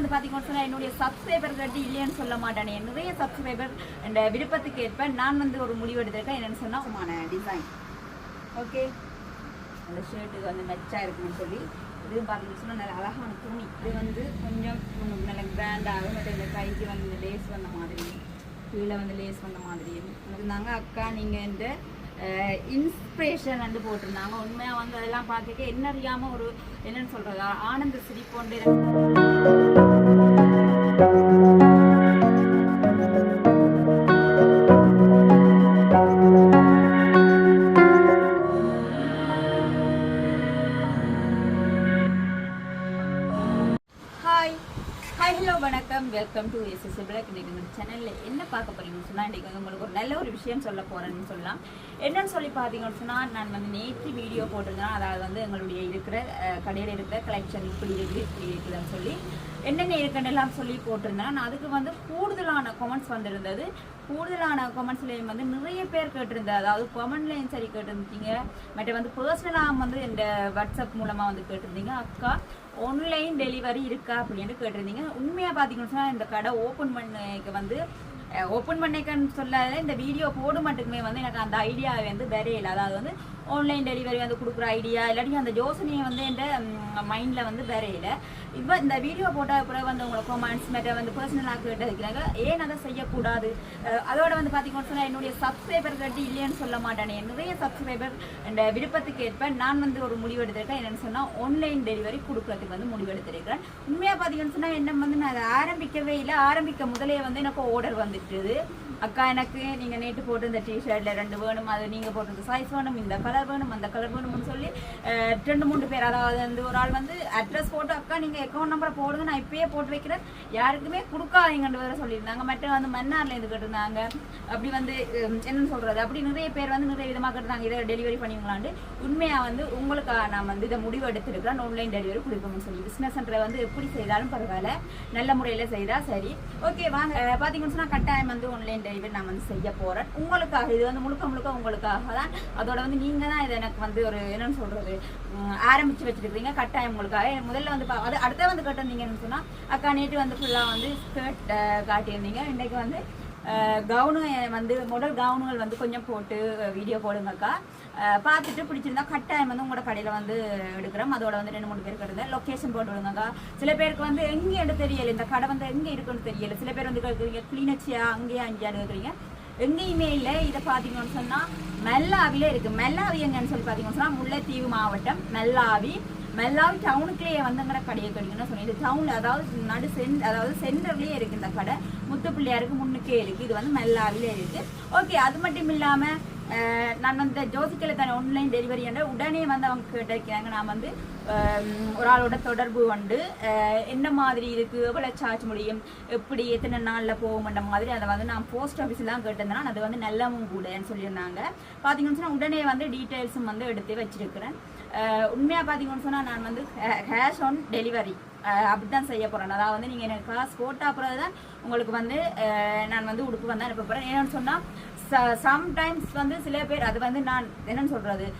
வந்து பார்த்தீங்கன்னு சொன்னால் என்னுடைய சப்ஸ்கிரைபர் கட்டி இல்லைன்னு சொல்ல மாட்டேன். நிறைய சப்ஸ்கிரைபர் இந்த விருப்பத்துக்கு ஏற்ப நான் வந்து ஒரு முடிவு எடுத்திருக்கேன். என்னென்னு சொன்னால் உமான டிசைன் ஓகே அந்த ஷர்ட்டுக்கு வந்து மெச்சாக இருக்குன்னு சொல்லி இது பார்த்தீங்கன்னு சொன்னால் நல்ல அழகான துணி. இது வந்து கொஞ்சம் உம், நல்ல கிராண்டாக மட்டும் இந்த கைக்கு வந்து லேஸ் வந்த மாதிரி கீழே வந்து லேஸ் வந்த மாதிரி. இருந்தாங்க அக்கா நீங்கள் இந்த இன்ஸ்பிரேஷன் வந்து போட்டிருந்தாங்க. உண்மையாக வந்து அதெல்லாம் பார்த்துக்க என்ன அறியாமல் ஒரு என்னன்னு சொல்கிறதா ஆனந்த சிரிப்போண்டு வெல்கம் டு எஸ்எஸ்சி பிளாக் இன்றைக்கி நம்ம சேனலில் என்ன பார்க்க போகிறீங்கன்னு சொன்னால் இன்றைக்கி வந்து உங்களுக்கு ஒரு நல்ல ஒரு விஷயம் சொல்ல போகிறேன்னு சொல்லலாம். என்னன்னு சொல்லி பார்த்தீங்கன்னு சொன்னால் நான் வந்து நேற்று வீடியோ போட்டிருந்தேன். அதாவது வந்து எங்களுடைய இருக்கிற கடையில் இருக்கிற கலெக்ஷன் இப்படி இருக்குது இப்படி இருக்குதுன்னு சொல்லி என்னென்ன இருக்குன்னு எல்லாம் சொல்லி போட்டிருந்தேன். நான் அதுக்கு வந்து கூடுதலான கமெண்ட்ஸ் வந்திருந்தது. கூடுதலான கமெண்ட்ஸ்லேயும் வந்து நிறைய பேர் கேட்டிருந்தேன் அதாவது கமெண்ட்லேயும் சரி கேட்டிருந்தீங்க. மற்ற வந்து பர்சனலாக வந்து இந்த வாட்ஸ்அப் மூலமாக வந்து கேட்டிருந்தீங்க. அக்கா ஆன்லைன் டெலிவரி இருக்கா அப்படின்னு கேட்டிருந்தீங்க. உண்மையாக பார்த்தீங்கன்னு சொன்னால் இந்த கடை ஓப்பன் பண்ணக்கு வந்து ஓப்பன் பண்ணிக்கன்னு சொல்லாத இந்த வீடியோ போட மட்டுக்குமே வந்து எனக்கு அந்த ஐடியா வந்து வரையில அதாவது வந்து ஆன்லைன் டெலிவரி வந்து கொடுக்குற ஐடியா இல்லாட்டி அந்த யோசனையை வந்து என் மைண்டில் வந்து வரையில இப்போ இந்த வீடியோ போட்ட பிறகு வந்து உங்களுக்கு கொமெண்ட்ஸ் மேட்ட வந்து பர்சனலாக கேட்டதுக்கிறாங்க ஏன் அதை செய்யக்கூடாது அதோட வந்து பார்த்தீங்கன்னு சொன்னால் என்னுடைய சப்ஸ்கிரைபர் கட்டி இல்லைன்னு சொல்ல மாட்டேன் நிறைய சப்ஸ்கிரைபர் இந்த விருப்பத்துக்கு ஏற்ப நான் வந்து ஒரு முடிவு எடுத்திருக்கேன் என்னென்னு சொன்னால் ஆன்லைன் டெலிவரி கொடுக்கறதுக்கு வந்து முடிவு எடுத்திருக்கிறேன் உண்மையாக பார்த்தீங்கன்னு சொன்னால் என்ன வந்து நான் அதை ஆரம்பிக்கவே இல்லை ஆரம்பிக்க முதலே வந்து எனக்கு ஆர்டர் வந்துட்டுது அக்கா எனக்கு நீங்கள் நேற்று போட்டு இந்த டிஷர்ட்டில் ரெண்டு வேணும் அது நீங்கள் போட்டு சைஸ் வேணும் இந்த கலர் வேணும் அந்த கலர் வேணும்னு சொல்லி ரெண்டு மூணு பேர் அதாவது வந்து ஒரு ஆள் வந்து அட்ரஸ் போட்டு அக்கா நீங்கள் அக்கௌண்ட் நம்பரை போடுங்க நான் இப்பயே போட்டு வைக்கிறேன். யாருக்குமே கொடுக்காதீங்கன்னு வேற சொல்லியிருந்தாங்க. மற்ற வந்து மன்னார்ல இருந்து கேட்டிருந்தாங்க. அப்படி வந்து என்னன்னு சொல்றது? அப்படி நிறைய பேர் வந்து நிறைய விதமாக கேட்டிருந்தாங்க. இதை டெலிவரி பண்ணுவீங்களான்னு உண்மையாக வந்து உங்களுக்காக நான் வந்து இதை முடிவு எடுத்திருக்கிறேன். ஆன்லைன் டெலிவரி கொடுக்கணும்னு சொல்லி. பிஸ்னஸ் வந்து எப்படி செய்தாலும் பரவாயில்ல. நல்ல முறையில் செய்தால் சரி. ஓகே வாங்க. பார்த்தீங்கன்னு சொன்னால் கட்டாயம் வந்து ஆன்லைன் டெலிவரி நான் வந்து செய்ய போகிறேன் உங்களுக்காக இது வந்து முழுக்க முழுக்க உங்களுக்காக தான். அதோட வந்து நீங்கள் தான் இதை எனக்கு வந்து ஒரு என்னன்னு சொல்கிறது ஆரம்பித்து வச்சுருக்கிறீங்க. கட்டாயம் உங்களுக்காக. முதல்ல வந்து பா- அது அடுத்த வந்து கட்டிருந்தீங்கன்னு சொன்னால் அக்கா நேற்று வந்து ஃபுல்லாக வந்து ஸ்கர்ட் காட்டியிருந்தீங்க. இன்றைக்கு வந்து கவுனு வந்து முதல் கவுனுகள் வந்து கொஞ்சம் போட்டு வீடியோ போடுங்கக்கா. பார்த்துட்டு பிடிச்சிருந்தா கட்டாயம் வந்து உங்களோட கடையில் வந்து எடுக்கிறோம். அதோட வந்து ரெண்டு மூணு பேர் கிட்ட லொக்கேஷன் போட்டு விடுங்க சில பேருக்கு வந்து எங்கே எடுத்து தெரியல இந்த கடை வந்து எங்கே இருக்குன்னு தெரியல. சில பேர் வந்து கேட்குறீங்க கிளீனச்சியா அங்கேயா அங்கேயா கேட்குறீங்க எங்கேயுமே இல்லை. இதை பார்த்தீங்கன்னு சொன்னால் மெல்லாவிலே இருக்குது மெல்லாவி எங்கன்னு சொல்லி பார்த்தீங்கன்னு சொன்னால் முல்லைத்தீவு மாவட்டம் மெல்லாவி. மெல்லாவி டவுனுக்குள்ளேயே வந்துங்கிற கடையை கிடைக்குன்னு சொன்னேன். இது டவுன் அதாவது நடு சென் அதாவது சென்டர்லேயே இருக்குது இந்த கடை. முத்து பிள்ளையாருக்கு முன்னுக்கே இருக்குது இது வந்து மெல்லாவிலே இருக்குது ஓகே அது மட்டும் இல்லாமல் நான் வந்து ஜோசிக்கல தானே ஆன்லைன் டெலிவரி என்ற உடனே வந்து அவங்க கேட்டிருக்கிறாங்க. நான் வந்து ஒரு ஆளோட தொடர்பு வந்து என்ன மாதிரி இருக்கு? எவ்வளோ சார்ஜ் முடியும்? எப்படி எத்தனை நாளில் போகும்ன்ற மாதிரி அதை வந்து நான் போஸ்ட் ஆஃபீஸ்லாம் கேட்டிருந்தேன். அது வந்து நல்லவும் கூடன்னு சொல்லியிருந்தாங்க. பார்த்தீங்கன்னு சொன்னால் உடனே வந்து டீட்டெயில்ஸும் வந்து எடுத்து வச்சிருக்கிறேன். உண்மையாக பார்த்தீங்கன்னு சொன்னால் நான் வந்து கேஷ் ஆன் டெலிவரி அப்படி தான் செய்ய போகிறேன் அதாவது வந்து நீங்கள் எனக்கு காசு போட்டா அப்புறம் தான் உங்களுக்கு வந்து நான் வந்து உடுப்பு வந்து அனுப்ப போகிறேன் ஏன்னு சொன்னால் சம்டைம்ஸ் வந்து சில பேர் அது வந்து நான் என்னன்னு சொல்றது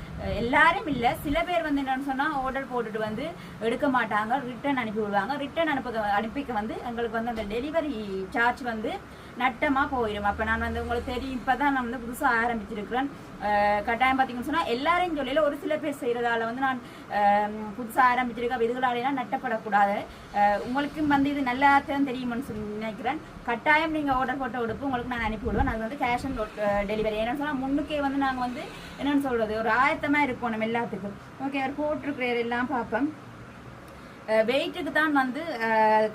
எல்லாரும் இல்லை. சில பேர் வந்து என்னன்னு சொன்னால் ஆர்டர் போட்டுட்டு வந்து எடுக்க மாட்டாங்க. ரிட்டர்ன் அனுப்பி விடுவாங்க. ரிட்டர்ன் அனுப்ப அனுப்பிக்க வந்து எங்களுக்கு வந்து அந்த டெலிவரி சார்ஜ் வந்து நட்டமாக போயிடும். அப்போ நான் வந்து உங்களுக்கு தெரியும். இப்போ தான் நான் வந்து புதுசாக ஆரம்பிச்சிருக்கிறேன். கட்டாயம் பார்த்தீங்கன்னு சொன்னால் எல்லாரையும் சொல்லல ஒரு சில பேர் செய்கிறதால வந்து நான் புதுசாக ஆரம்பிச்சிருக்கேன். ஆரம்பிச்சிருக்க இதுகளாலாம் நட்டப்படக்கூடாது. உங்களுக்கும் வந்து இது நல்லா தான் தெரியும்னு சொல்லி நினைக்கிறேன். கட்டாயம் நீங்கள் ஆர்டர் போட்ட உடுப்பு உங்களுக்கு நான் அனுப்பி விடுவேன். அது வந்து கேஷ் ஆன் டெலிவரி என்னென்னு சொன்னால் முன்னுக்கே வந்து நாங்கள் வந்து என்னென்னு சொல்கிறது ஒரு ஆயிரத்தி இருப்போம் நம்ம எல்லாத்துக்கும். ஓகே அவர் போட்டிருக்கிற எல்லாம் பார்ப்போம். வெயிட்டுக்கு தான் வந்து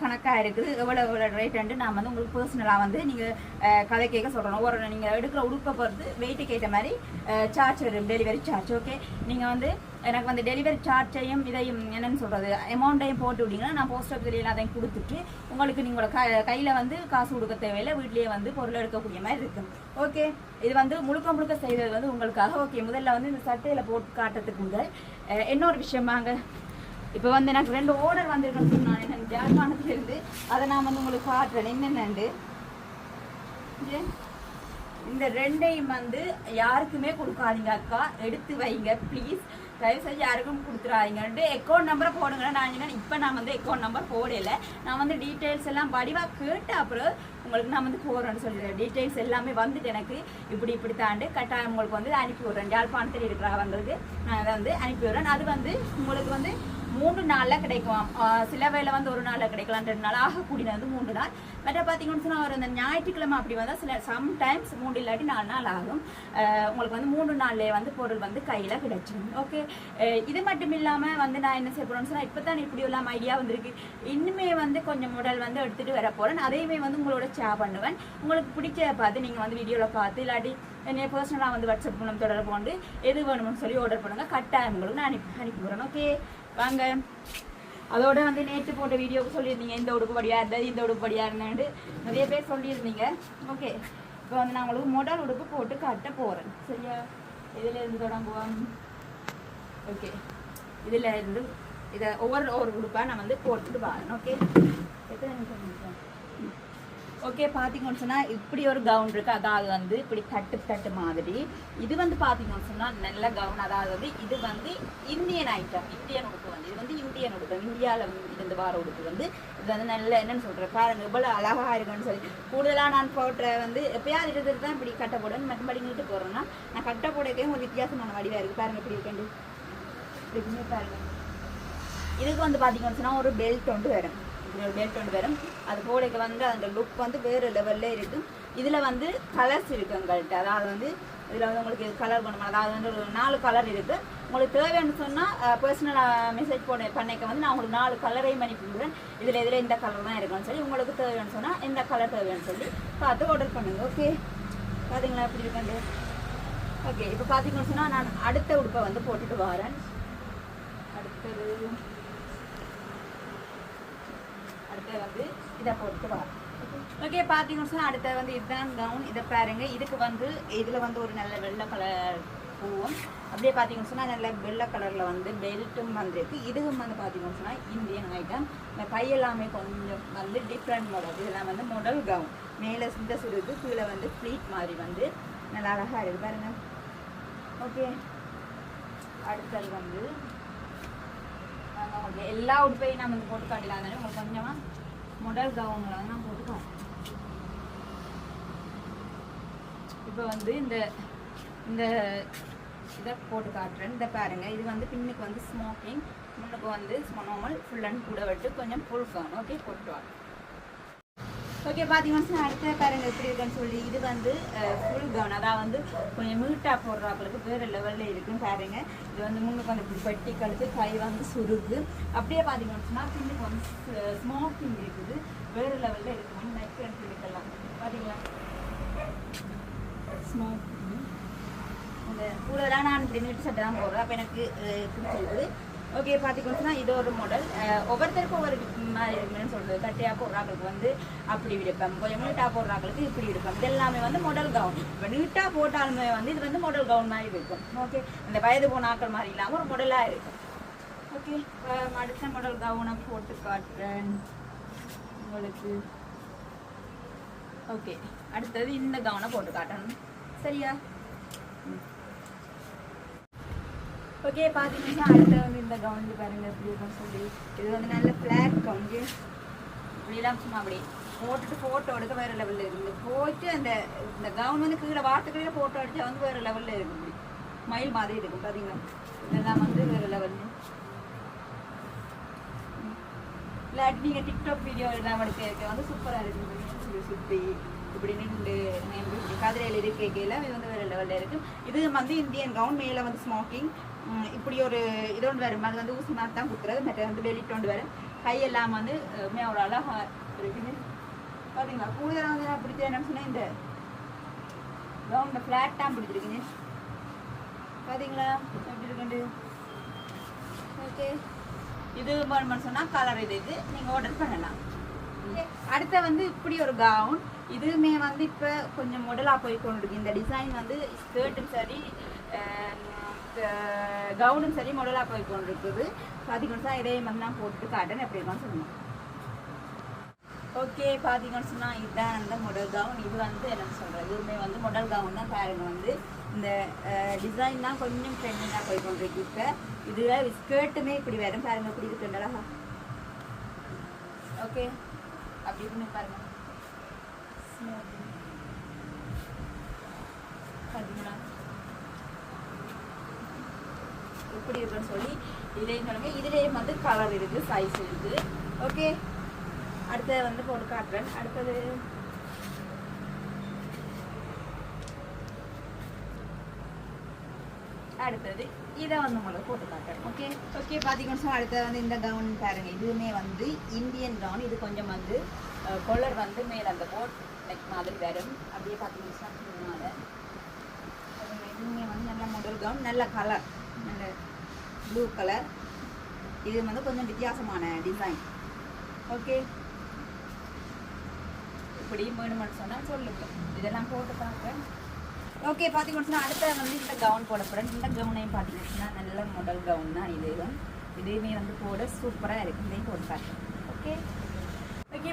கணக்காக இருக்குது. எவ்வளோ எவ்வளோ ரேட்டுன்ட்டு நான் வந்து உங்களுக்கு பர்சனலாக வந்து நீங்கள் கதை கேட்க சொல்கிறோம் ஒரு நீங்கள் எடுக்கிற உடுப்பை பொறுத்து வெயிட்டுக்கு ஏற்ற மாதிரி சார்ஜ் வரும். டெலிவரி சார்ஜ் ஓகே நீங்கள் வந்து எனக்கு வந்து டெலிவரி சார்ஜையும் இதையும் என்னென்னு சொல்கிறது அமௌண்ட்டையும் போட்டு விட்டீங்கன்னா நான் போஸ்ட் ஆஃபீஸில் அதையும் கொடுத்துட்டு உங்களுக்கு நீங்களோட க கையில் வந்து காசு கொடுக்க தேவையில்லை. வீட்லேயே வந்து பொருள் எடுக்கக்கூடிய மாதிரி இருக்கும் ஓகே இது வந்து முழுக்க முழுக்க செய்தது வந்து உங்களுக்காக. ஓகே முதல்ல வந்து இந்த சட்டையில் போட்டு காட்டுறதுக்கு முதல். இன்னொரு விஷயமாங்க இப்போ வந்து எனக்கு ரெண்டு ஆர்டர் வந்திருக்குன்னு சொன்னான் எனக்கு ஜாழ்ப்பாணத்துல அதை நான் வந்து உங்களுக்கு காட்டுறேன். என்னென்னு இந்த ரெண்டையும் வந்து யாருக்குமே கொடுக்காதீங்க அக்கா. எடுத்து வைங்க ப்ளீஸ் தயவு செஞ்சு யாருக்கும் கொடுத்துறாதீங்கன்ட்டு அக்கௌண்ட் நம்பரை போடுங்க. நான் என்ன இப்போ நான் வந்து அக்கௌண்ட் நம்பர் போடல. நான் வந்து டீட்டெயில்ஸ் எல்லாம் வடிவாக கேட்டு அப்புறம் உங்களுக்கு நான் வந்து போடுறேன்னு சொல்லிடுறேன். டீட்டெயில்ஸ் எல்லாமே வந்துட்டு எனக்கு இப்படி இப்படி தாண்டு கட்டாயம் உங்களுக்கு வந்து அனுப்பி விட்றேன். யாழ்ப்பாணத்தில் இருக்கிறவங்களுக்கு நான் அதை வந்து அனுப்பி விட்றேன். அது வந்து உங்களுக்கு வந்து மூணு நாளில் கிடைக்கும் சில வேலை வந்து ஒரு நாளில் கிடைக்கலாம் ரெண்டு நாள் ஆகக்கூடியது வந்து மூணு நாள். மற்ற பார்த்தீங்கன்னு சொன்னால் ஒரு அந்த ஞாயிற்றுக்கிழமை அப்படி வந்தால் சில சம்டைம்ஸ் மூணு இல்லாட்டி நாலு நாள் ஆகும். உங்களுக்கு வந்து மூணு நாள்லேயே வந்து பொருள் வந்து கையில் கிடைச்சிடும் ஓகே இது மட்டும் இல்லாமல் வந்து நான் என்ன செய்ய போகிறேன்னு சொன்னால் இப்போ தான் இப்படி எல்லாம் ஐடியா வந்திருக்கு. இன்னுமே வந்து கொஞ்சம் உடல் வந்து எடுத்துகிட்டு வர போகிறேன் அதையுமே வந்து உங்களோட ஷேர் பண்ணுவேன். உங்களுக்கு பிடிச்ச பார்த்து நீங்கள் வந்து வீடியோவில் பார்த்து இல்லாட்டி என்னை பர்சனலாக வந்து வாட்ஸ்அப் மூலம் தொடர்பு கொண்டு எது வேணும்னு சொல்லி ஆர்டர் பண்ணுங்கள் கட்டாயம் உங்களுக்கு நான் அனுப்பி அனுப்பி ஓகே வாங்க. அதோட வந்து நேற்று போட்ட வீடியோவுக்கு சொல்லியிருந்தீங்க. இந்த உடுப்பு படியா இருந்தது இந்த உடுப்பு படியா இருந்தேன்ட்டு நிறைய பேர் சொல்லியிருந்தீங்க. ஓகே இப்போ வந்து நான் உங்களுக்கு மொடல் உடுப்பு போட்டு கட்ட போகிறேன் சரியா? இதில் இருந்து தொடங்குவோம். ஓகே இதில் இருந்து இதை ஒவ்வொரு ஒவ்வொரு உடுப்பாக நான் வந்து போட்டுட்டு வரேன். ஓகே எத்தனை நிமிஷம் நிமிஷம் ஓகே பார்த்தீங்கன்னு சொன்னால் இப்படி ஒரு கவுன் இருக்குது அதாவது வந்து இப்படி தட்டு தட்டு மாதிரி. இது வந்து பார்த்தீங்கன்னு சொன்னால் நல்ல கவுன் அதாவது வந்து இது வந்து இந்தியன் ஐட்டம் இந்தியன் உடுப்பு வந்து. இது வந்து இந்தியன் உடுப்பு. இந்தியாவில் இருந்து வார உடுப்பு வந்து. இது வந்து நல்ல என்னன்னு சொல்கிறேன் பாருங்க இவ்வளோ அழகாக இருக்குன்னு சொல்லி. கூடுதலாக நான் போடுற வந்து எப்பயாவது இருக்கிறது தான் இப்படி கட்ட போடுவேன். மற்றபடி நீட்டு போடுறேன்னா நான் கட்ட போடக்கே ஒரு வித்தியாசமான வடிவாக இருக்குது பாருங்கள் இப்படி இருக்கேன். இப்படி பாருங்க. இதுக்கு வந்து பார்த்தீங்கன்னு சொன்னால் ஒரு பெல்ட் ஒன்று வரும். இப்படி ஒரு பெல்ட் ஒன்று வரும். அது போடைக்கு வந்து அந்த லுக் வந்து வேறு லெவலில் இருக்கும் இதில் வந்து கலர்ஸ் இருக்கு எங்கள்கிட்ட அதாவது வந்து இதில் வந்து உங்களுக்கு கலர் பண்ணணும் அதாவது வந்து ஒரு நாலு கலர் இருக்குது உங்களுக்கு தேவைன்னு சொன்னால் பர்சனலாக மெசேஜ் போட பண்ணிக்க வந்து நான் உங்களுக்கு நாலு கலரையும் அனுப்பிவிடுறேன் இதில் இதில் இந்த கலர் தான் இருக்குன்னு சொல்லி உங்களுக்கு தேவைன்னு சொன்னால் இந்த கலர் தேவைன்னு சொல்லி பார்த்து ஆர்டர் பண்ணுங்கள் ஓகே பார்த்தீங்களா எப்படி இருக்குண்டு ஓகே இப்போ பார்த்தீங்கன்னு சொன்னால் நான் அடுத்த உடுப்பை வந்து போட்டுட்டு வரேன். அடுத்தது அடுத்தது வந்து இதை போட்டு வா. ஓகே பார்த்தீங்கன்னு சொன்னால் அடுத்தது வந்து இதுதான் கவுன் இதை பாருங்க. இதுக்கு வந்து இதில் வந்து ஒரு நல்ல வெள்ளை கலர் பூவும். அப்படியே பார்த்தீங்கன்னு சொன்னால் நல்ல வெள்ளை கலரில் வந்து பெல்ட்டும் வந்திருக்கு. இதுவும் வந்து பார்த்தீங்கன்னு சொன்னால் இந்தியன் ஐட்டம் இந்த கையெல்லாமே எல்லாமே கொஞ்சம் வந்து டிஃப்ரெண்ட் மாடல் இதெல்லாம் வந்து முடல் கவுன் மேலே சிந்த சுருக்கு கீழே வந்து ஃப்ளீட் மாதிரி வந்து நல்லா அழகாக இருக்குது பாருங்க. ஓகே அடுத்தது வந்து ஓகே எல்லா உடுப்பையும் நான் வந்து போட்டு காட்டலாம் தானே உங்களுக்கு கொஞ்சமாக மொடல் கவுனில் வந்து நான் இப்போ வந்து இந்த இந்த இதை போட்டு காட்டுறேன். இந்த பாருங்கள் இது வந்து பின்னுக்கு வந்து ஸ்மோக்கிங் முன்னுக்கு வந்து நார்மல் ஃபுல் அண்ட் கூட விட்டு கொஞ்சம் ஃபுல் ஃபேன் ஓகே போட்டுவாங்க ஓகே பார்த்தீங்கன்னா அடுத்த பாருங்க எப்படி இருக்குன்னு சொல்லி இது வந்து ஃபுல் கவுன் அதான் வந்து கொஞ்சம் மீட்டாக போடுறாங்களுக்கு வேறு லெவலில் இருக்குன்னு பாருங்க. இது வந்து முன்னுக்கு வந்து இப்படி பட்டி கழுத்து கை வந்து சுருகு. அப்படியே பார்த்தீங்கன்னு சொன்னால் பின்னுக்கு வந்து ஸ்மோக்கிங் இருக்குது. வேறு லெவலில் இருக்குன்னு நெக் அண்ட் எடுக்கலாம். பார்த்தீங்களா ஸ்மோக்கிங் இந்த கூடுதலாக நான் இப்படி நீட்டு சட்டை தான் போடுறேன். அப்போ எனக்கு பிடிச்சிருக்குது ஓகே பார்த்துக்கோங்கன்னா இது ஒரு மாடல் ஒவ்வொருத்தருக்கும் ஒவ்வொரு மாதிரி இருக்குன்னு சொல்கிறது கட்டையாக போடுறாங்களுக்கு வந்து அப்படி விடுப்பேன். கொஞ்சம் நீட்டாக போடுறாங்களுக்கு இப்படி இருப்பேன் இது எல்லாமே வந்து மாடல் கவுன் இப்போ நீட்டாக போட்டாலுமே வந்து இது வந்து மாடல் கவுன் மாதிரி இருக்கும். ஓகே இந்த வயது போன ஆக்கள் மாதிரி இல்லாமல் ஒரு மாடலாக இருக்கும். ஓகே அடுத்த மாடல் கவுனை போட்டு காட்டுறேன். உங்களுக்கு. ஓகே அடுத்தது இந்த கவுனை போட்டு காட்டணும். சரியா? ஓகே பார்த்தீங்கன்னா அடுத்த வந்து இந்த கவுண்டு பாருங்க எப்படி இருக்குன்னு சொல்லி. இது வந்து நல்ல ஃப்ளாட் கவுண்டு இப்படிலாம் சும்மா அப்படி போட்டுட்டு ஃபோட்டோ எடுக்க வேறு லெவலில் இருக்குது போயிட்டு அந்த இந்த கவுன் வந்து கீழே வாட்டுக்கீழே ஃபோட்டோ அடித்தா வந்து வேறு லெவலில் இருக்குது இப்படி மயில் மாதிரி இருக்கும் பார்த்தீங்கன்னா இதெல்லாம் வந்து வேறு லெவலில் இல்லாட்டி நீங்கள் டிக்டாக் வீடியோ எல்லாம் எடுக்க இருக்க வந்து சூப்பராக இருக்குது சுற்றி இப்படி நின்று கதிரையில் இருக்கையில் இது வந்து வேறு லெவலில் இருக்குது இது வந்து இந்தியன் கவுன் மேலே வந்து ஸ்மோக்கிங் இப்படி ஒரு இது ஒன்று வரும். அது வந்து ஊசி மாதிரி தான் கொடுக்குறது மற்ற வந்து வெளியிட்டு கொண்டு வரும். கையெல்லாம் வந்து ஒரு அழகாக இருக்குது பார்த்தீங்களா கூடுதலாக வந்து நான் பிடிச்ச என்ன சொன்னேன் இந்த கவுனில் ஃப்ளாட்டாக பிடிச்சிருக்குங்க பார்த்தீங்களா எப்படி இருக்குண்டு ஓகே இது வேணும்னு சொன்னால் கலர் இது இது. நீங்கள் ஆர்டர் பண்ணலாம். அடுத்த வந்து இப்படி ஒரு கவுன் இதுவுமே வந்து இப்போ கொஞ்சம் மொடலாக போய் கொண்டிருக்கு இந்த டிசைன் வந்து ஸ்கர்ட்டும் சரி கவுனும் சரி மொடலாக போய் கொண்டிருக்குது பார்த்தீங்கன்னா இதே மாதிரி நான் போட்டு காட்டன் அப்படி தான் சொல்லணும் ஓகே பார்த்தீங்கன்னு சொன்னால் இதுதான் அந்த மொடல் கவுன் இது வந்து என்னன்னு சொல்கிறது இதுவுமே வந்து மொடல் கவுன் தான் பாருங்க வந்து. இந்த டிசைன் தான் கொஞ்சம் ட்ரெண்டிங்காக போய் கொண்டிருக்கு இப்போ. இதில் ஸ்கர்ட்டுமே இப்படி வரும் பாருங்கள் இப்படி இருக்கு ஓகே அப்படி இப்படின்னு பாருங்கள் இப்படி இருக்குன்னு சொல்லி இதுலேயும் சொல்லுங்க இதுலேயும் வந்து கலர் இருக்கு சைஸ் இருக்கு. ஓகே அடுத்தது வந்து போட்டு காட்டுறேன். அடுத்தது. அடுத்தது இதை வந்து உங்களுக்கு போட்டு காட்டுறேன். ஓகே ஓகே பார்த்தீங்கன்னு சொன்னா அடுத்தது வந்து இந்த கவுன் பாருங்க. இதுவுமே வந்து இந்தியன் கவுன் இது கொஞ்சம் வந்து கொலர் வந்து மேலே அந்த போட் லைக் மாதிரி வரும். அப்படியே பார்த்தீங்கன்னா சொன்னா இதுவுமே வந்து நல்ல மாடல் கவுன் நல்ல கலர் நல்ல ப்ளூ கலர் இது வந்து கொஞ்சம் வித்தியாசமான டிசைன் ஓகே இப்படி வேணுமென்னு சொன்னால் சொல்லுங்கள் இதெல்லாம் போட்டு பார்க்குறேன் ஓகே பார்த்தீங்கன்னா அடுத்த வந்து இந்த கவுன் போட போகிறேன் இந்த கவுனையும் பார்த்தீங்கன்னா நல்ல மாடல் கவுன் தான் இது. இதுவுமே வந்து போட சூப்பராக இருக்கு. இதையும் போட்டு பார்க்குறேன் ஓகே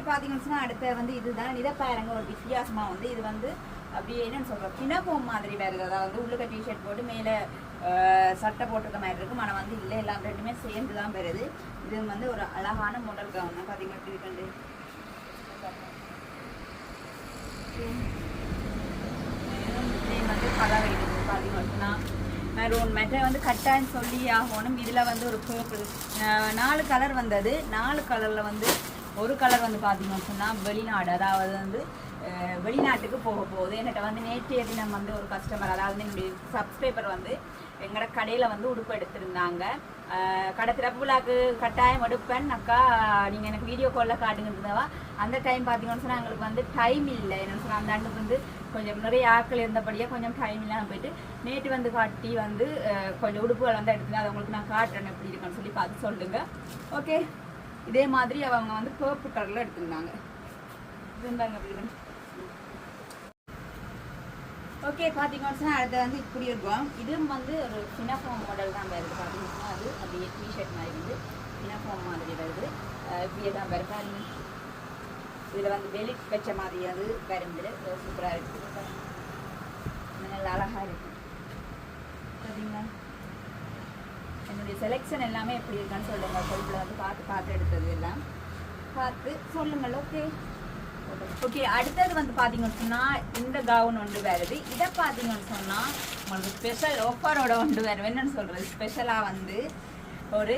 ஓகே பார்த்தீங்கன்னா அடுத்த வந்து இதுதான். இதை பாருங்க ஒரு வித்தியாசமாக வந்து இது வந்து அப்படியே என்னன்னு சொல்கிறோம் பினபோம் மாதிரி வருது அதாவது உள்ளுக்க டிஷர்ட் போட்டு மேலே சட்டை போட்டிருக்க மாதிரி இருக்கும். ஆனால் வந்து இல்லை எல்லாம் ரெண்டுமே சேர்ந்து தான் வருது. இது வந்து ஒரு அழகான மாடல் கவுன் தான். பார்த்தீங்கன்னா இப்படி இருக்கு வந்து கலர் இருக்குது பார்த்தீங்கன்னா மெரூன் மெட்டை வந்து கட்டாயம் சொல்லி ஆகணும். இதில் வந்து ஒரு பர்பிள் நாலு கலர் வந்தது. நாலு கலரில் வந்து ஒரு கலர் வந்து பார்த்தீங்கன்னு சொன்னால் வெளிநாடு அதாவது வந்து வெளிநாட்டுக்கு போக போகுது. என்கிட்ட வந்து நேற்றைய தினம் வந்து ஒரு கஸ்டமர் அதாவது என்னுடைய சப்ஸ்கிரைபர் வந்து எங்களோட கடையில் வந்து உடுப்பு எடுத்திருந்தாங்க. அஹ், கடை கட்டாயம் எடுப்பேன். அக்கா நீங்கள் எனக்கு வீடியோ காலில் காட்டுங்கிறதவா அந்த டைம் பார்த்தீங்கன்னு சொன்னால் எங்களுக்கு வந்து டைம் இல்லை. என்னன்னு சொன்னால் அந்த அண்ணுக்கு வந்து கொஞ்சம் நிறைய ஆட்கள் இருந்தபடியே கொஞ்சம் டைம் இல்லாமல் போயிட்டு நேற்று வந்து காட்டி வந்து கொஞ்சம் உடுப்புகள் வந்து எடுத்துங்க அதை உங்களுக்கு நான் காட்டுறேன் எப்படி இருக்குன்னு சொல்லி பார்த்து சொல்லுங்கள் ஓகே இதே மாதிரி அவங்க வந்து பர்பிள் கலரில் எடுத்துருந்தாங்க. இது பாருங்க ஓகே பார்த்தீங்கன்னா சொன்னால் அடுத்து வந்து இப்படி இருக்கும் இதுவும் வந்து ஒரு சினஃபார்ம் மாடல் தான் வருது பார்த்தீங்கன்னா அது அப்படியே டிஷர்ட் மாதிரி வந்து சினஃபார்ம் மாதிரி வருது இப்படியே தான் வருது பாருங்க. இதில் வந்து வெளி வச்ச மாதிரி அது வருது சூப்பராக இருக்குது நல்லா அழகாக இருக்குது சரிங்களா என்னுடைய செலெக்ஷன் எல்லாமே எப்படி இருக்கான்னு சொல்லுங்கள் கொழுப்பில் வந்து பார்த்து பார்த்து எடுத்தது எல்லாம். பார்த்து சொல்லுங்கள் ஓகே ஓகே அடுத்தது வந்து பார்த்தீங்கன்னு சொன்னால் இந்த கவுன் ஒன்று வருது. இதை பார்த்தீங்கன்னு சொன்னால் உங்களுக்கு ஸ்பெஷல் ஆஃபரோட ஒன்று வரும். என்னென்னு சொல்கிறது ஸ்பெஷலாக வந்து ஒரு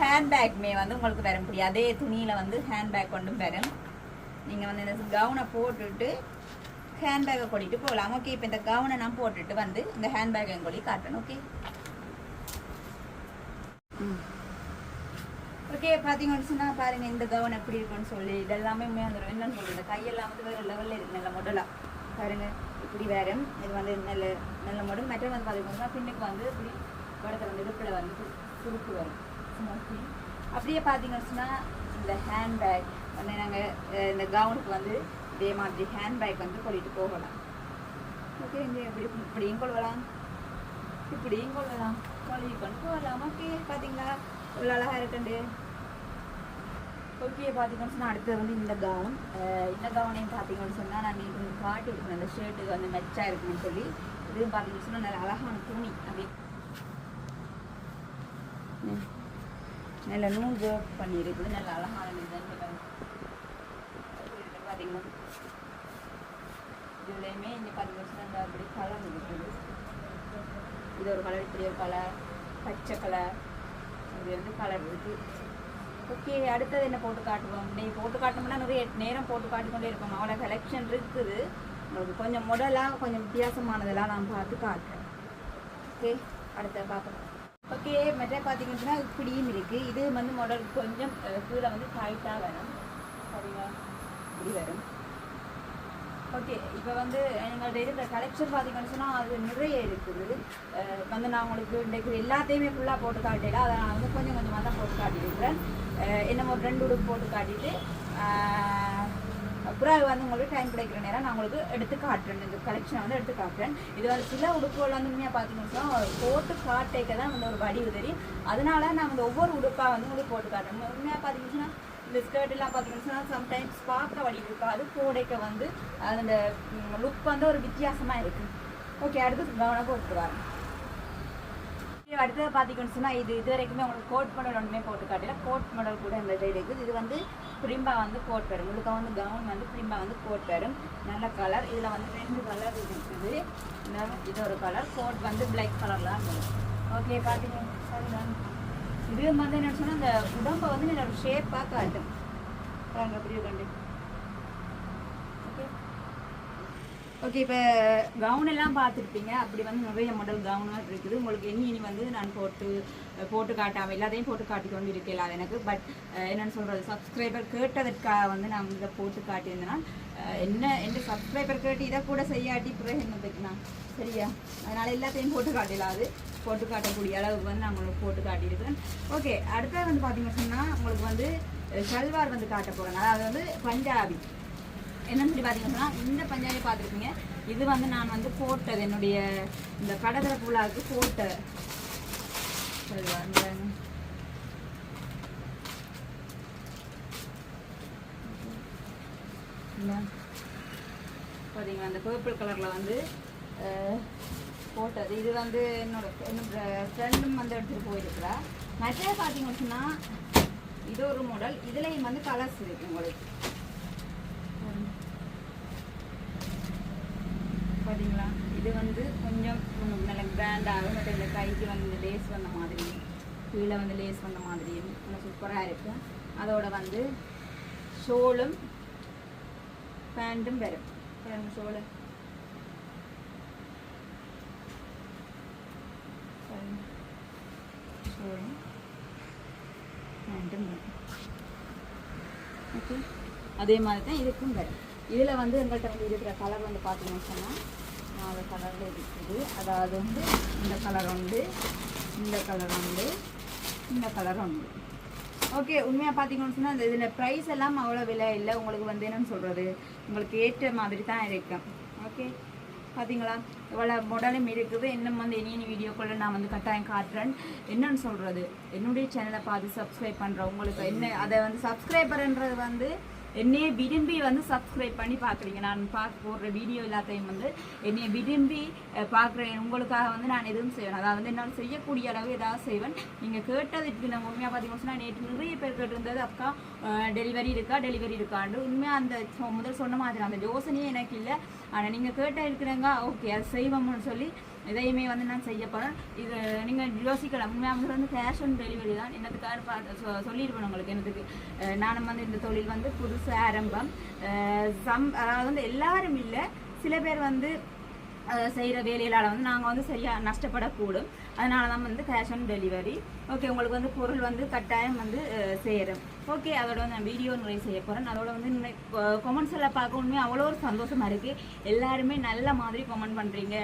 ஹேண்ட்பேக்மே வந்து உங்களுக்கு வர முடியும் அதே துணியில் வந்து ஹேண்ட்பேக் ஒன்றும் வரும். நீங்கள் வந்து இந்த கவுனை போட்டுட்டு ஹேண்ட்பேக்கை கொட்டிட்டு போகலாம். ஓகே இப்போ இந்த கவுனை நான் போட்டுட்டு வந்து இந்த ஹேண்ட்பேக்கை கொடி காட்டணும். ஓகே ஓகே பார்த்தீங்கன்னு சொன்னால் பாருங்க இந்த கவுன் எப்படி இருக்குன்னு சொல்லி இதெல்லாமே வந்துடும் என்னன்னு சொல்றது கையெல்லாம் வந்து வேறு லெவலில் இருக்குது நல்ல மொடலாக பாருங்க இப்படி வேறு இது வந்து நல்ல நல்ல மொடல் மற்ற வந்து பார்த்தீங்கன்னா பின்னுக்கு வந்து இப்படி படத்தில் வந்து இடுப்பில் வந்து சுருக்கு வரும். ஸ்மோக்கி அப்படியே பார்த்தீங்கன்னு சொன்னால் இந்த ஹேண்ட்பேக் வந்து நாங்கள் இந்த கவுனுக்கு வந்து இதே மாதிரி ஹேண்ட்பேக் வந்து கொள்ளிட்டு போகலாம். ஓகே இங்கே இப்படி இப்படியும் கொள்ளலாம் இப்படியும் கொள்ளலாம் காலேஜ் கொண்டு போகலாம் ஓகே பார்த்தீங்களா இவ்வளோ அழகாக இருக்குண்டு ஓகே பார்த்தீங்கன்னு சொன்னால் அடுத்தது வந்து இந்த கவுன் இந்த கவுனையும் பார்த்தீங்கன்னு சொன்னால் நான் நீங்கள் காட்டி இருக்கணும் அந்த ஷர்ட்டுக்கு வந்து மெச்சாக இருக்குன்னு சொல்லி. இதுவும் பார்த்தீங்கன்னு சொன்னால் நல்ல அழகான துணி. அப்படி நல்ல நூல் ஒர்க் பண்ணியிருக்குது. நல்ல அழகான டிசைன் பார்த்தீங்கன்னா இதுலேயுமே இங்கே பார்த்தீங்கன்னு சொன்னால் அப்படி கலர் இருக்குது. இது ஒரு கலர் இப்படி ஒரு கலர் பச்சை கலர். இது வந்து கலர் இருக்குது ஓகே அடுத்தது என்ன போட்டு காட்டுவோம்? நீங்கள் போட்டு காட்டணும்னா நிறைய நேரம் போட்டு காட்டிக்கொண்டே இருப்போம். அவ்வளோ கலெக்ஷன் இருக்குது. உங்களுக்கு கொஞ்சம் முடலாக கொஞ்சம் வித்தியாசமானதெல்லாம் நான் பார்த்து காட்டுறேன். ஓகே அடுத்த பார்க்கலாம் ஓகே மற்ற பார்த்தீங்கன்னா இப்படியும் இருக்குது இது வந்து மாடல் கொஞ்சம் கீழே வந்து டைட்டாக வேணும் சரிங்களா இப்படி வரும். ஓகே இப்போ வந்து எங்கள்கிட்ட இருக்கிற கலெக்ஷன் பார்த்தீங்கன்னு சொன்னால் அது நிறைய இருக்குது. வந்து நான் உங்களுக்கு இன்றைக்கு எல்லாத்தையுமே ஃபுல்லாக போட்டு காட்டல அதை நான் வந்து கொஞ்சம் கொஞ்சமாக தான் போட்டு காட்டியிருக்கிறேன். என்னமோ ஒரு ரெண்டு உடுப்பு போட்டு காட்டிட்டு அப்புறம் அப்புறம் வந்து உங்களுக்கு டைம் கிடைக்கிற நேரம் நான் உங்களுக்கு எடுத்து காட்டுறேன். இந்த கலெக்ஷனை வந்து எடுத்து காட்டுறேன். இது வந்து சில உடுப்புகள் வந்து உண்மையாக பார்த்தீங்கன்னு சொன்னால் போட்டு காட்டேக்க தான் வந்து ஒரு வடிவு தெரியும். அதனால நான் வந்து ஒவ்வொரு உடுப்பாக வந்து உங்களுக்கு போட்டு காட்டுறேன். உண்மையாக பார்த்தீங்கன்னு இந்த ஸ்கர்ட் பார்த்தீங்கன்னா சம்டைம்ஸ் பார்க்க வழி இருக்காது கோடைக்கு வந்து அந்த லுக் வந்து ஒரு வித்தியாசமாக இருக்குது ஓகே அடுத்து கவனம் போட்டுருவாங்க அடுத்தது பார்த்தீங்கன்னு சொன்னால் இது இது வரைக்குமே உங்களுக்கு கோட் மாடல் ஒன்றுமே போட்டு காட்டில. கோட் மாடல் கூட இந்த சைடு இருக்குது. இது வந்து பிரிம்பா வந்து கோட் வரும் உங்களுக்கு வந்து கவுன் வந்து பிரிம்பா வந்து கோட் வரும் நல்ல கலர் இதில் வந்து ரெண்டு கலர் இருக்குது. இது ஒரு கலர் கோட் வந்து பிளாக் கலரில் வரும். ஓகே பார்த்தீங்கன்னா இதே வந்து என்ன சொன்னால் அந்த உடம்பை வந்து என்னோட ஷேப்பாக காட்டும் பாருங்க அப்படியே கண்டு? ஓகே ஓகே இப்போ கவுன் எல்லாம் பார்த்துருப்பீங்க. அப்படி வந்து நிறைய மாடல் கவுனாக இருக்குது. உங்களுக்கு இனி இனி வந்து நான் போட்டு போட்டு காட்டாமல் எல்லாத்தையும் போட்டு காட்டி கொண்டு இருக்கலாம் எனக்கு. பட் என்னென்னு சொல்கிறது சப்ஸ்கிரைபர் கேட்டதற்காக வந்து நான் இதை போட்டு காட்டியிருந்தேன்னா என்ன எந்த சப்ஸ்கிரைபர் கேட்டு இதை கூட செய்யாட்டி பிறகு என்ன பற்றினா சரியா? அதனால் எல்லாத்தையும் போட்டு காட்டிடலாது போட்டு காட்டக்கூடிய அளவுக்கு வந்து நான் உங்களுக்கு போட்டு காட்டியிருக்கேன். ஓகே அடுத்தது வந்து பார்த்தீங்க சொன்னால் உங்களுக்கு வந்து அஹ், சல்வார் வந்து காட்ட போகிறேன் அதாவது வந்து பஞ்சாபி. என்னன்னு சொல்லி பார்த்தீங்கன்னா இந்த பஞ்சாபி பார்த்துருப்பீங்க. இது வந்து நான் வந்து போட்டது என்னுடைய இந்த கடற்கரை புலாவுக்கு போட்ட சல்வார். பாருங்க. பார்த்தீங்களா அந்த பர்பிள் கலரில் வந்து போட்டது. இது வந்து என்னோட என்னோட ஃப்ரெண்டும் வந்து எடுத்துகிட்டு போயிருக்கிறா. மற்ற பார்த்தீங்க அப்படின்னா இது ஒரு மாடல் இதுலேயும் வந்து கலர்ஸ் இருக்கு உங்களுக்கு. பார்த்தீங்களா இது வந்து கொஞ்சம் நல்ல கிராண்டாக மற்ற இந்த கைக்கு வந்து இந்த லேஸ் வந்த மாதிரி கீழே வந்து லேஸ் வந்த மாதிரியும் நல்லா சூப்பராக இருக்கும். அதோட வந்து ஷோலும் பேண்ட்டும் வரும் பாருங்க ஷோலு ஷோலும் வரும் ஓகே அதே மாதிரி தான் இதுக்கும் வரும் இதில் வந்து எங்கள்கிட்ட வந்து இருக்கிற கலர் வந்து பார்த்தீங்கன்னு சொன்னால் நாலு கலரில் இருக்குது அதாவது வந்து இந்த கலர் உண்டு இந்த கலர் உண்டு இந்த கலர் உண்டு ஓகே உண்மையாக பார்த்தீங்கன்னு சொன்னால் இதில் ப்ரைஸ் எல்லாம் அவ்வளோ விலை இல்லை. உங்களுக்கு வந்து என்னன்னு சொல்கிறது உங்களுக்கு ஏற்ற மாதிரி தான் இருக்கும் ஓகே பார்த்தீங்களா இவ்வளோ மாடலும் இருக்குது. இன்னும் வந்து இனியின் வீடியோக்குள்ளே நான் வந்து கட்டாயம் காட்டுறேன். என்னன்னு சொல்கிறது என்னுடைய சேனலை பார்த்து சப்ஸ்கிரைப் பண்ணுறேன் உங்களுக்கு என்ன அதை வந்து சப்ஸ்கிரைபர்ன்றது வந்து என்னைய விரும்பி வந்து சப்ஸ்கிரைப் பண்ணி பார்க்குறீங்க. நான் பார்க்க போடுற வீடியோ எல்லாத்தையும் வந்து என்னைய விரும்பி பார்க்குறேன் உங்களுக்காக வந்து நான் எதுவும் செய்வேன். அதாவது வந்து என்னால் செய்யக்கூடிய அளவு ஏதாவது செய்வேன். நீங்கள் கேட்டதுக்கு நான் உண்மையாக பார்த்தீங்கன்னா சொன்னா நேற்று நிறைய பேர் கேட்டிருந்தது அக்கா டெலிவரி இருக்கா டெலிவரி இருக்காண்டு உண்மையாக அந்த முதல் சொன்ன மாதிரி அந்த யோசனையே எனக்கு இல்லை. ஆனால் நீங்கள் கேட்ட இருக்கிறங்க ஓகே அது செய்வோம்னு சொல்லி இதையுமே வந்து நான் செய்ய போகிறேன் இது நீங்கள் யோசிக்கலாம். உண்மையாக வந்து வந்து கேஷ் ஆன் டெலிவரி தான் என்னத்துக்காக பார்த்து சொ சொல்லியிருப்பேன் உங்களுக்கு எனக்கு நானும் வந்து இந்த தொழில் வந்து புதுசு ஆரம்பம். சம் அதாவது வந்து எல்லாரும் இல்லை. சில பேர் வந்து செய்கிற வேலையிலால் வந்து நாங்கள் வந்து சரியாக நஷ்டப்படக்கூடும். அதனால தான் வந்து கேஷ் ஆன் டெலிவரி ஓகே உங்களுக்கு வந்து பொருள் வந்து கட்டாயம் வந்து அஹ், சேரும். ஓகே அதோட வந்து நான் வீடியோ நிறைய செய்ய போகிறேன் அதோட வந்து கொமெண்ட்ஸ் எல்லாம் பார்க்க உண்மையாக அவ்வளோ ஒரு சந்தோஷமாக இருக்குது எல்லாருமே நல்ல மாதிரி கமெண்ட் பண்ணுறீங்க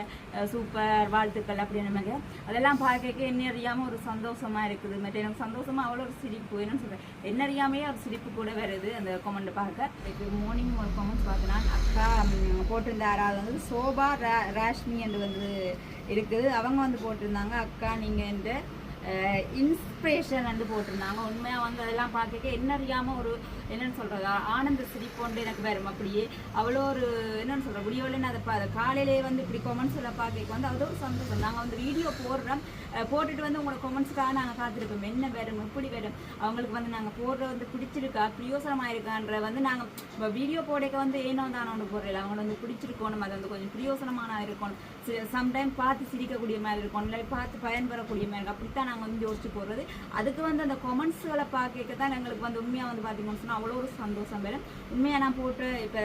சூப்பர் வாழ்த்துக்கள் அப்படின்னு மாதிரி அதெல்லாம் பார்க்க என்ன அறியாமல் ஒரு சந்தோஷமாக இருக்குது. மற்ற எனக்கு சந்தோஷமாக அவ்வளோ ஒரு சிரிப்பு என்னன்னு சொல்கிறேன் என்ன அறியாமையே ஒரு சிரிப்பு கூட வருது அந்த கமெண்ட் பார்க்க. இப்போ மார்னிங் ஒரு கமெண்ட்ஸ் பார்த்தேன்னா அக்கா ம், போட்டிருந்த யாராவது வந்து சோபா ரா ராஷ்மி என்று வந்து இருக்குது. அவங்க வந்து போட்டிருந்தாங்க. அக்கா நீங்கள் என்று இன்ஸ்பிரேஷன் வந்து போட்டிருந்தாங்க. உண்மையாக வந்து அதெல்லாம் பார்க்க என்ன அறியாமல் ஒரு என்னென்னு சொல்கிறதா ஆனந்த சிரிப்போண்டு எனக்கு வரும் அப்படியே. அவ்வளோ ஒரு என்னென்னு சொல்கிற வீடியோவில் நான் அதை பா காலையிலே வந்து இப்படி கொமெண்ட்ஸ் எல்லாம் பார்க்க வந்து அவ்வளோ சந்தோஷம். நாங்கள் வந்து வீடியோ போடுறோம். போட்டுட்டு வந்து உங்களோட கொமெண்ட்ஸ்க்காக நாங்கள் காத்திருப்போம் என்ன வரும் எப்படி வரும் அவங்களுக்கு வந்து நாங்கள் போடுற வந்து பிடிச்சிருக்கா? பிரியோசனமாக இருக்கான்ற வந்து நாங்கள் இப்போ வீடியோ போடைக்க வந்து ஏனோ தானோ ஒன்று போடுறல அவங்கள வந்து பிடிச்சிருக்கணும். அது வந்து கொஞ்சம் பிரியோசனமான இருக்கணும். சம்டைம் பார்த்து சிரிக்கக்கூடிய மாதிரி இருக்கணும். இல்லை பார்த்து பயன்பெறக்கூடிய மாதிரி இருக்கும் அப்படித்தான் நாங்கள் வந்து யோசிச்சு போடுறது அதுக்கு வந்து அந்த கொமெண்ட்ஸ்களை பார்க்க தான் எங்களுக்கு வந்து உண்மையாக வந்து பார்த்தீங்கன்னு சொன்னால் அவ்வளோ ஒரு சந்தோஷம் வரும் உண்மையாக நான் போட்டு இப்போ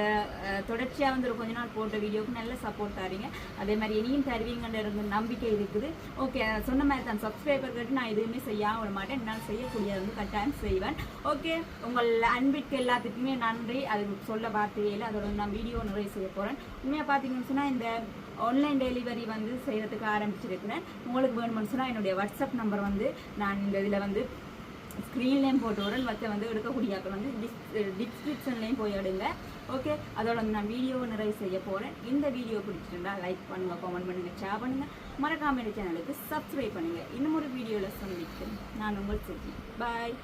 தொடர்ச்சியாக வந்து ஒரு கொஞ்ச நாள் போட்ட வீடியோவுக்கு நல்ல சப்போர்ட் தரீங்க. அதே மாதிரி இனியும் தருவீங்கன்ற நம்பிக்கை இருக்குது. ஓகே சொன்ன மாதிரி தான் சப்ஸ்கிரைபர் கேட்டு நான் எதுவுமே செய்ய விட மாட்டேன். என்னால் செய்யக்கூடியது வந்து கட்டாயம் செய்வேன். ஓகே உங்கள் அன்பிற்கு எல்லாத்துக்குமே நன்றி. அது சொல்ல வார்த்தையில் அதோட நான் வீடியோ நிறைய செய்ய போகிறேன் உண்மையாக பார்த்தீங்கன்னு சொன்னால் இந்த ஆன்லைன் டெலிவரி வந்து செய்கிறதுக்கு ஆரம்பிச்சிருக்கிறேன். உங்களுக்கு வேணும்னு சொன்னால் என்னுடைய வாட்ஸ்அப் நம்பர் வந்து நான் இந்த இதில் வந்து ஸ்க்ரீன்லேயும் போட்டு வரேன் மற்ற வந்து எடுக்கக்கூடிய அப்புறம் வந்து டிஸ் டிஸ்கிரிப்ஷன்லேயும் போய் எடுங்க. ஓகே அதோட வந்து நான் வீடியோவை நிறைய செய்ய போகிறேன் இந்த வீடியோ பிடிச்சிருந்தா லைக் பண்ணுங்கள் கமெண்ட் பண்ணுங்கள் ஷேர் பண்ணுங்கள் மறக்காமல் சேனலுக்கு சப்ஸ்கிரைப் பண்ணுங்கள் இன்னும் ஒரு வீடியோவில் சந்திக்கிறேன். நான் உங்கள் செஞ்சு பாய்